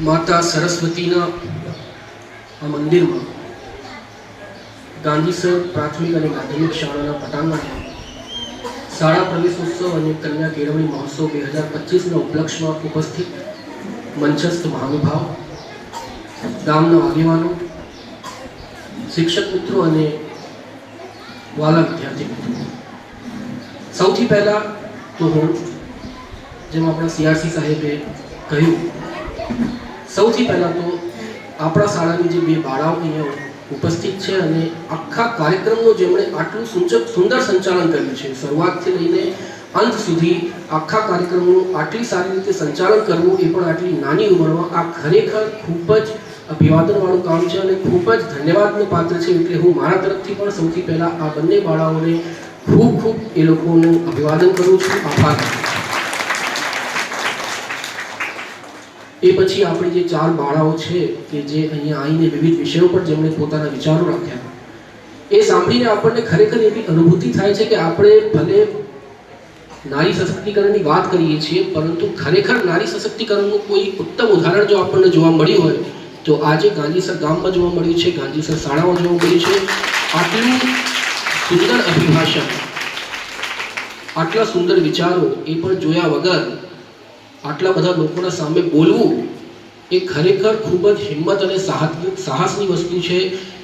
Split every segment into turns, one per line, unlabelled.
માતા સરસ્વતીના આ મંદિરમાં ગાંધીસર પ્રાથમિક અને માધ્યમિક શાળાના પટાંગણમાં શાળા પ્રવેશોત્સવ અને કન્યા કેળવણી મહોત્સવ બે હજાર પચીસના ઉપલક્ષમાં ઉપસ્થિત મંચસ્થ મહાનુભાવ, ગામના આગેવાનો, શિક્ષક મિત્રો અને વાલા વિદ્યાર્થી મિત્રો સૌથી પહેલાં તો હું, જેમ આપણા સીઆરસી સાહેબે કહ્યું સૌથી પહેલાં તો આપણા શાળાની જે બે બાળાઓ અહીંયા ઉપસ્થિત છે અને આખા કાર્યક્રમનું જેમણે આટલું સૂચક, સુંદર સંચાલન કર્યું છે, શરૂઆતથી લઈને અંત સુધી આખા કાર્યક્રમનું આટલી સારી રીતે સંચાલન કરવું એ પણ આટલી નાની ઉંમરમાં આ ખરેખર ખૂબ જ અભિવાદનવાળું કામ છે અને ખૂબ જ ધન્યવાદનું પાત્ર છે એટલે હું મારા તરફથી પણ સૌથી પહેલાં આ બંને બાળાઓને ખૂબ ખૂબ એ લોકોનું અભિવાદન કરું છું. આભાર માનું છું. એ પછી આપણી જે ચાર બાળાઓ છે કે જે અહીંયા આવીને વિવિધ વિષયો પર જેમણે પોતાના વિચારો રાખ્યા, એ સાંભળીને આપણને ખરેખર એવી અનુભૂતિ થાય છે કે આપણે ભલે નારી સશક્તિકરણની વાત કરીએ છીએ, પરંતુ ખરેખર નારી સશક્તિકરણનું કોઈ ઉત્તમ ઉદાહરણ જો આપણને જોવા મળ્યું હોય, તો આજે ગાંધીસર ગામમાં જોવા મળ્યું છે ગાંધીસર શાળામાં જોવા મળ્યું છે. આટલું સુંદર અભિભાષણ, આટલા સુંદર વિચારો એ પણ જોયા વગર આટલા બધા લોકોના સામે બોલવું એ ખરેખર ખૂબ જ હિંમત અને સાહસ સાહસની વસ્તુ છે.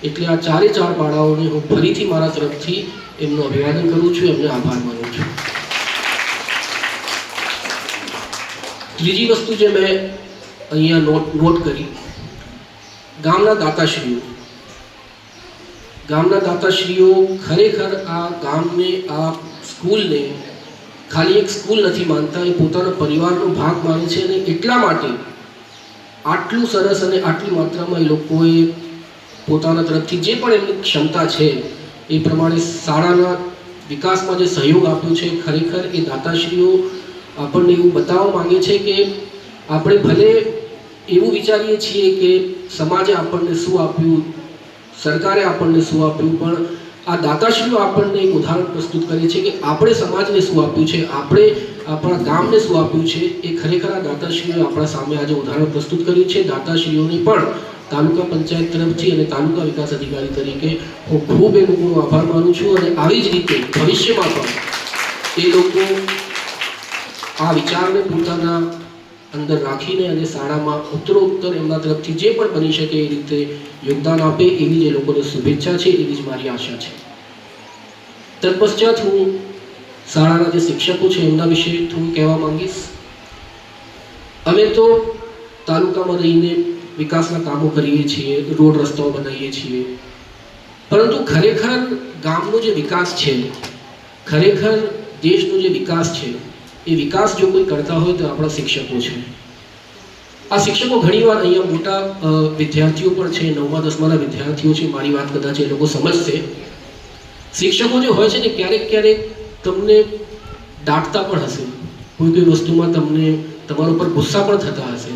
એટલે આ ચારે ચાર બાળાઓને હું ફરીથી મારા તરફથી એમનું અભિવાદન કરું છું, એમને આભાર માનું છું. ત્રીજી વસ્તુ જે મેં અહીંયા નોટ નોટ કરી, ગામના દાતાશ્રીઓ. ગામના દાતાશ્રીઓ ખરેખર આ ગામને, આ સ્કૂલને ખાલી એક સ્કૂલ નથી માનતા, એ પોતાના પરિવારનો ભાગ માને છે અને એટલા માટે આટલું સરસ અને આટલી માત્રામાં એ લોકોએ પોતાના તરફથી જે પણ એમની ક્ષમતા છે, એ પ્રમાણે શાળાના વિકાસમાં જે સહયોગ આપ્યો છે, ખરેખર એ દાતાશ્રીઓ આપણને એવું બતાવવા માગે છે કે આપણે ભલે એવું વિચારીએ છીએ કે સમાજે આપણને શું આપ્યું, સરકારે આપણને શું આપ્યું, પણ આ દાતાશ્રીઓ આપણને એક ઉદાહરણ પ્રસ્તુત કરે છે કે આપણે સમાજને શું આપ્યું છે, આપણે આપણા ગામને શું આપ્યું છે, એ ખરેખર આ દાતાશ્રીઓએ આપણા સામે આજે ઉદાહરણ પ્રસ્તુત કર્યું છે. દાતાશ્રીઓને પણ તાલુકા પંચાયત તરફથી અને તાલુકા વિકાસ અધિકારી તરીકે હું ખૂબ એ લોકોનો આભાર માનું છું અને આવી જ રીતે ભવિષ્યમાં પણ એ લોકો આ વિચારને પોતાના અંદર રાખીને અને શાળામાં ઉત્તરોત્તર એમના તરફથી જે પણ બની શકે એ રીતે યોગદાન આપે એવી જે લોકોને શુભેચ્છા છે એવી જ મારી આશા છે. તત્પશ્ચાત હું શાળાના જે શિક્ષકો છે એમના વિશે થોડું કહેવા માંગીશ. અમે તો તાલુકામાં રહીને વિકાસના કામો કરીએ છીએ, રોડ રસ્તાઓ બનાવીએ છીએ. પરંતુ ખરેખર ગામનો જે વિકાસ છે, ખરેખર દેશનો જે વિકાસ છે એ વિકાસ જો કોઈ કરતા હોય તો આપણા શિક્ષકો છે. આ શિક્ષકો ઘણીવાર અહીંયા મોટા વિદ્યાર્થીઓ પણ છે, નવમા, દસમાના વિદ્યાર્થીઓ છે, મારી વાત કદાચ એ લોકો સમજશે. શિક્ષકો જે હોય છે ને ક્યારેક ક્યારેક તમને દાટતા પણ હશે. કોઈ કોઈ વસ્તુમાં તમને તમારા ઉપર ગુસ્સા પણ થતા હશે.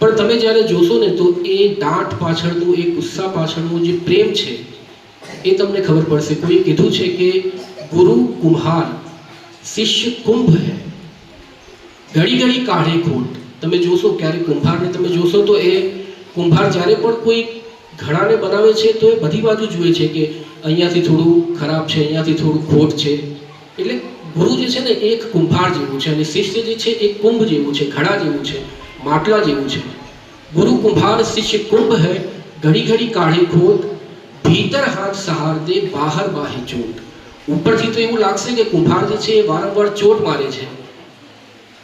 પણ તમે જ્યારે જોશો ને તો એ દાંટ પાછળનું, એ ગુસ્સા પાછળનું જે પ્રેમ છે, એ તમને ખબર પડશે. કોઈ કીધું છે કે ગુરુ કુંભાર, શિષ્ય કુંભ હૈ. ઘડી ઘડી કાઢે ખોટ તમે જોશો ક્યારેક કુંભારને તમે જોશો તો એ કુંભાર જ્યારે પણ કોઈ ઘડાને બનાવે છે તો એ બધી બાજુ જુએ છે કે અહીંયાથી થોડું ખરાબ છે, અહીંયાથી થોડું ખોટ છે. એટલે ગુરુ જે છે ને એક કુંભાર જેવું છે અને શિષ્ય જે છે એ કુંભ જેવું છે, ઘડા જેવું છે, માટલા જેવું છે. ગુરુ કુંભાર, શિષ્ય કુંભ હૈ ઘડી ઘડી કાઢે ખોટ ભીતર હાથ સહાર દે, બહાર બાહી ચોટ. ઉપરથી તો એવું લાગશે કે કુંભાર જે છે એ વારંવાર ચોટ મારે છે.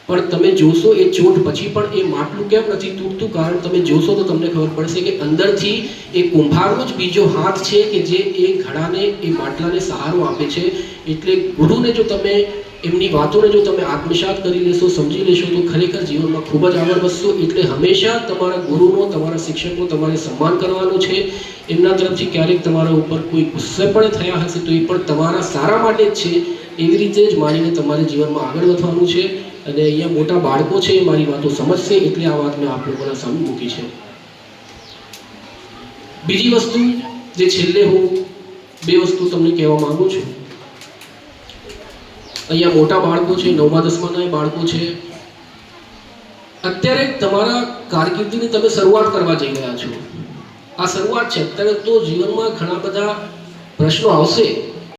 પણ તમે જોશો એ ચોટ પછી પણ એ માટલું કેમ નથી તૂટતું? કારણ તમે જોશો તો તમને ખબર પડશે કે અંદરથી એ કુંભારનો જ બીજો હાથ છે કે જે એ ઘડાને, એ માટલાને સહારો આપે છે. એટલે ગુરુને જો તમે એમની વાતોને જો તમે આત્મસાત કરી લેશો, સમજી લેશો, તો ખરેખર જીવનમાં ખૂબ જ આગળ વધશો. એટલે હંમેશા તમારા ગુરુનો, તમારા શિક્ષકનો તમારે સન્માન કરવાનું છે. એમના તરફથી ક્યારેક તમારા ઉપર કોઈ ગુસ્સે પણ થયા હશે, તો એ પણ તમારા સારા માટે જ છે. એવી રીતે જ માનીને તમારે જીવનમાં આગળ વધવાનું છે અને અહીંયા મોટા બાળકો છે એ મારી વાતો સમજશે એટલે આ વાત મેં આપ લોકોના સામે મૂકી છે. બીજી વસ્તુ જે છેલ્લે હું બે વસ્તુ તમને કહેવા માંગુ છું. અહીંયા મોટા બાળકો છે, નવમા, દસમાના બાળકો છે. અત્યારે તમારા કારકિર્દીની તમે શરૂઆત કરવા જઈ રહ્યા છો. આ શરૂઆત છે. અત્યારે તો જીવનમાં ઘણા બધા પ્રશ્નો આવશે.